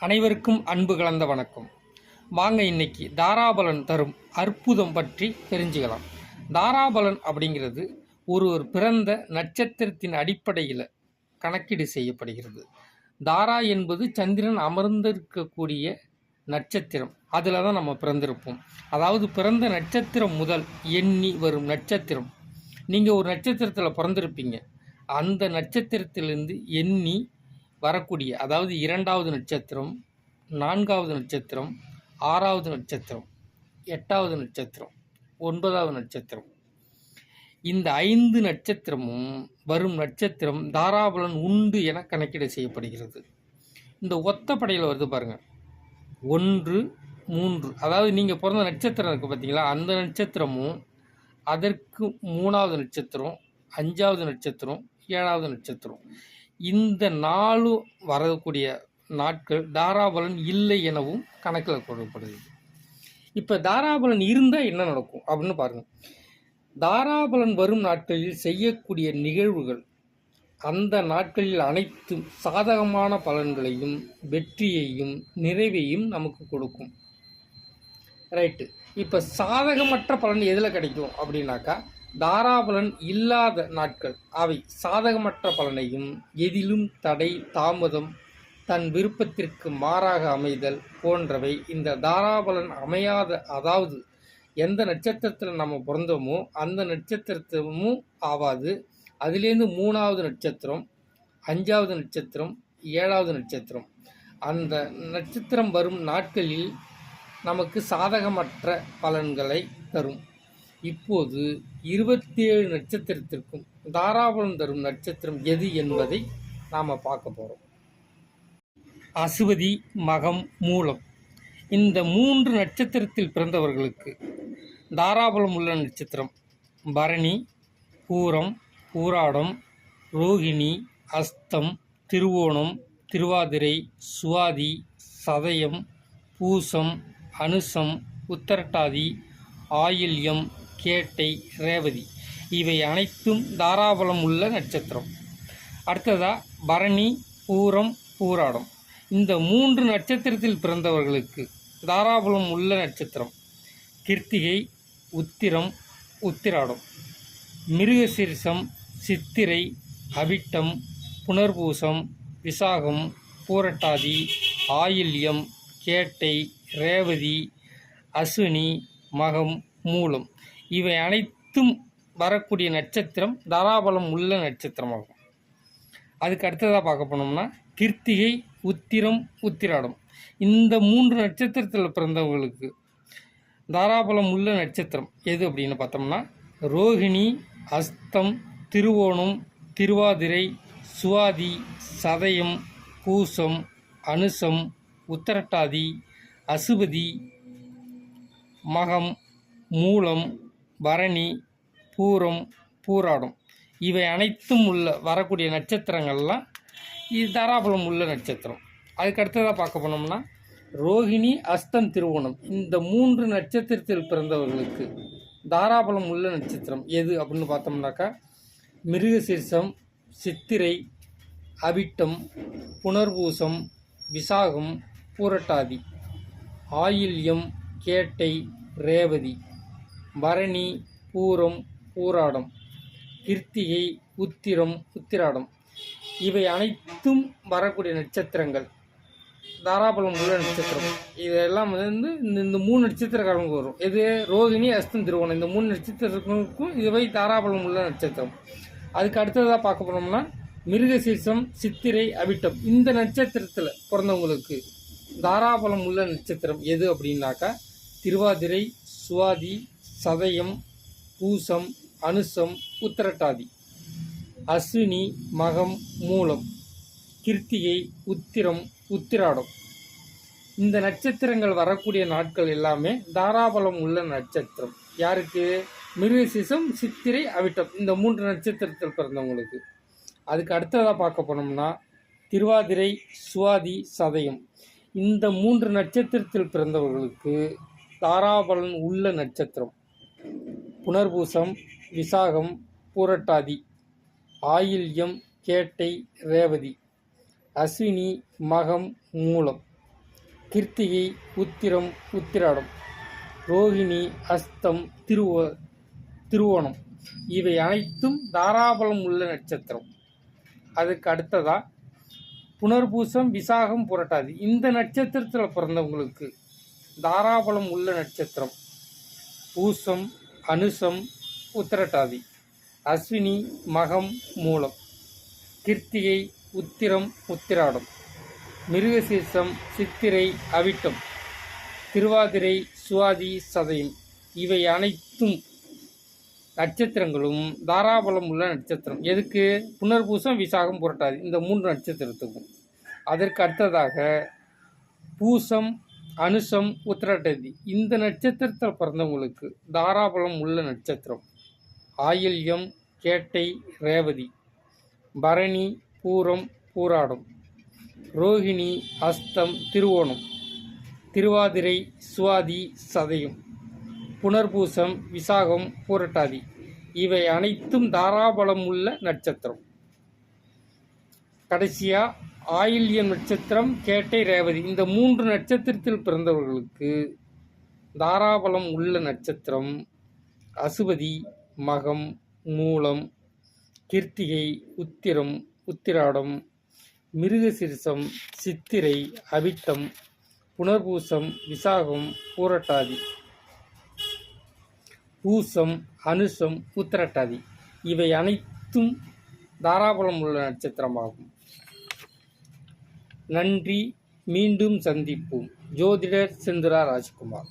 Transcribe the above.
அனைவருக்கும் அன்பு கலந்த வணக்கம். வாங்க இன்னைக்கு தாராபலன் தரும் அற்புதம் பற்றி தெரிஞ்சுக்கலாம். தாராபலன் அப்படிங்கிறது ஒருவர் பிறந்த நட்சத்திரத்தின் அடிப்படையில் கணக்கீடு செய்யப்படுகிறது. தாரா என்பது சந்திரன் அமர்ந்திருக்கக்கூடிய நட்சத்திரம். அதில் தான் நம்ம பிறந்திருப்போம். அதாவது பிறந்த நட்சத்திரம் முதல் எண்ணி வரும் நட்சத்திரம். நீங்கள் ஒரு நட்சத்திரத்தில் பிறந்திருப்பீங்க. அந்த நட்சத்திரத்திலிருந்து எண்ணி வரக்கூடிய அதாவது இரண்டாவது நட்சத்திரம் நான்காவது நட்சத்திரம் ஆறாவது நட்சத்திரம் எட்டாவது நட்சத்திரம் ஒன்பதாவது நட்சத்திரம். இந்த ஐந்து நட்சத்திரமும் வரும் நட்சத்திரம் தாராபலன் உண்டு என கணக்கீடு செய்யப்படுகிறது. இந்த ஒத்த படையில் வருது பாருங்கள் ஒன்று மூன்று. அதாவது நீங்கள் பிறந்த நட்சத்திரம் இருக்குது பார்த்தீங்களா அந்த நட்சத்திரமும் அதற்கு மூணாவது நட்சத்திரம் அஞ்சாவது நட்சத்திரம் ஏழாவது நட்சத்திரம். இந்த நாலு வரக்கூடிய நாட்கள் தாராபலன் இல்லை எனவும் கணக்கில் கொள்ளப்படுது இப்போ தாராபலன் இருந்தால் என்ன நடக்கும்? அப்படின்னு பாருங்கள் தாராபலன் வரும் நாட்களில் செய்யக்கூடிய நிகழ்வுகள் அந்த நாட்களில் அனைத்தும் சாதகமான பலன்களையும் வெற்றியையும் நிறைவையும் நமக்கு கொடுக்கும். ரைட்டு இப்போ சாதகமற்ற பலன் எதில் கிடைக்கும் அப்படின்னாக்கா தாராபலன் இல்லாத நாட்கள். அவை சாதகமற்ற பலனையும் எதிலும் தடை தாமதம் தன் விருப்பத்திற்கு மாறாக அமைதல் போன்றவை இந்த தாராபலன் அமையாத அதாவது எந்த நட்சத்திரத்தில் நம்ம பிறந்தோமோ அந்த நட்சத்திரத்தமும் ஆவாது. அதுலேருந்து மூணாவது நட்சத்திரம் அஞ்சாவது நட்சத்திரம் ஏழாவது நட்சத்திரம். அந்த நட்சத்திரம் வரும் நாட்களில் நமக்கு சாதகமற்ற பலன்களை தரும். இப்போது இருபத்தி ஏழு நட்சத்திரத்திற்கும் தாராபலம் தரும் நட்சத்திரம் எது என்பதை நாம் பார்க்க போகிறோம் அசுவதி மகம் மூலம். இந்த மூன்று நட்சத்திரத்தில் பிறந்தவர்களுக்கு தாராபலம் உள்ள நட்சத்திரம் பரணி பூரம் பூராடம் ரோகிணி அஸ்தம் திருவோணம் திருவாதிரை சுவாதி சதயம் பூசம் அனுசம் உத்தரட்டாதி ஆயில்யம் கேட்டை ரேவதி. இவை அனைத்தும் தாராபலம் உள்ள நட்சத்திரம். அடுத்ததா பரணி பூரம் பூராடம். இந்த மூன்று நட்சத்திரத்தில் பிறந்தவர்களுக்கு தாராபலம் உள்ள நட்சத்திரம். கிருத்திகை உத்திரம் உத்திராடம். மிருகசீரிசம் சித்திரை அவிட்டம் புனர்பூசம் விசாகம் பூரட்டாதி ஆயில்யம் கேட்டை ரேவதி அஸ்வினி மகம் மூலம். இவை அனைத்தும் வரக்கூடிய நட்சத்திரம் தாராபலம் உள்ள நட்சத்திரமாகும். அதுக்கு அடுத்ததாக பார்க்க போனோம்னா கிருத்திகை உத்திரம் உத்திராடம். இந்த மூன்று நட்சத்திரத்தில் பிறந்தவங்களுக்கு தாராபலம் உள்ள நட்சத்திரம் எது அப்படின்னு பார்த்தோம்னா ரோகிணி அஸ்தம் திருவோணம் திருவாதிரை சுவாதி சதயம் பூசம் அனுசம் உத்தரட்டாதி அசுபதி மகம் மூலம் பரணி பூரம் பூராடம். இவை அனைத்தும் உள்ள வரக்கூடிய நட்சத்திரங்கள்லாம் இது தாராபலம் உள்ள நட்சத்திரம். அதுக்கு அடுத்ததாக பார்க்க போனோம்னா ரோகிணி அஸ்தம் திருவோணம். இந்த மூன்று நட்சத்திரத்தில் பிறந்தவர்களுக்கு தாராபலம் உள்ள நட்சத்திரம் எது அப்படின்னு பார்த்தோம்னாக்கா மிருகசீர்ஷம் சித்திரை அவிட்டம் புனர்பூசம் விசாகம் பூரட்டாதி. ஆயில்யம் கேட்டை ரேவதி. பரணி பூரம் பூராடம். கிருத்திகை உத்திரம் உத்திராடம். இவை அனைத்தும் வரக்கூடிய நட்சத்திரங்கள். தாராபலம் உள்ள நட்சத்திரம். இதெல்லாம் வந்து இந்த இந்த மூணு நட்சத்திரக்காரங்களுக்கு வரும். இது ரோகிணி அஸ்தம் திருவோணம். இந்த மூணு நட்சத்திரங்களுக்கும் இதுவை தாராபலம் உள்ள நட்சத்திரம். அதுக்கு அடுத்ததாக பார்க்க போனோம்னா மிருகசீர்ஷம் சித்திரை அவிட்டம். இந்த நட்சத்திரத்தில் பிறந்தவங்களுக்கு தாராபலம் உள்ள நட்சத்திரம் எது அப்படின்னாக்கா திருவாதிரை சுவாதி சதயம் பூசம் அனுசம் உத்திரட்டாதி. அஸ்வினி மகம் மூலம். கிருத்திகை உத்திரம் உத்திராடம். இந்த நட்சத்திரங்கள் வரக்கூடிய நாட்கள் எல்லாமே தாராபலம் உள்ள நட்சத்திரம். யாருக்கு? மிருகசிசம் சித்திரை அவிட்டம். இந்த மூன்று நட்சத்திரத்தில் பிறந்தவங்களுக்கு. அதுக்கு அடுத்ததாக பார்க்க போனோம்னா திருவாதிரை சுவாதி சதயம். இந்த மூன்று நட்சத்திரத்தில் பிறந்தவர்களுக்கு தாராபலன் உள்ள நட்சத்திரம். புனர்பூசம் விசாகம் பூரட்டாதி ஆயில்யம் கேட்டை ரேவதி அஸ்வினி மகம் மூலம் கிருத்திகை உத்திரம் உத்திராடம் ரோகிணி அஸ்தம் திருவ திருவோணம். இவை அனைத்தும் தாராபலம் உள்ள நட்சத்திரம். அதுக்கு அடுத்ததாக புனர்பூசம் விசாகம் புரட்டாதி. இந்த நட்சத்திரத்தில் பிறந்தவங்களுக்கு தாராபலம் உள்ள நட்சத்திரம். பூசம் அனுசம் உத்திரட்டாதி. அஸ்வினி மகம் மூலம். கிருத்திகை உத்திரம் உத்திராடம். மிருகசீர்ஷம் சித்திரை அவிட்டம். திருவாதிரை சுவாதி சதயம். இவை அனைத்தும் நட்சத்திரங்களும் தாராபலம் உள்ள நட்சத்திரம். எதுக்கு? புனர்பூசம் விசாகம் புரட்டாது. இந்த மூன்று நட்சத்திரத்துக்கும். அதற்கு அடுத்ததாக பூசம் அனுசம் உத்திரட்டதி. இந்த நட்சத்திரத்தில் பிறந்தவங்களுக்கு தாராபலம் உள்ள நட்சத்திரம். ஆயில்யம் கேட்டை ரேவதி. பரணி பூரம் பூராடம். ரோகிணி அஸ்தம் திருவோணம். திருவாதிரை சுவாதி சதயம். புனர்பூசம் விசாகம் பூரட்டாதி. இவை அனைத்தும் தாராபலம் உள்ள நட்சத்திரம். கடைசியா ஆயில்யம் நட்சத்திரம் கேட்டை ரேவதி. இந்த மூன்று நட்சத்திரத்தில் பிறந்தவர்களுக்கு தாராபலம் உள்ள நட்சத்திரம் அசுவதி மகம் மூலம் கிருத்திகை உத்திரம் உத்திராடம் மிருகசிரசம் சித்திரை அவித்தம் புனர்பூசம் விசாகம் பூரட்டாதி. பூசம் அனுஷம் உத்திரட்டாதி. இவை அனைத்தும் தாராபுரம் உள்ள நட்சத்திரமாகும். நன்றி. மீண்டும் சந்திப்போம். ஜோதிடர் செந்துரா ராஜ்குமார்.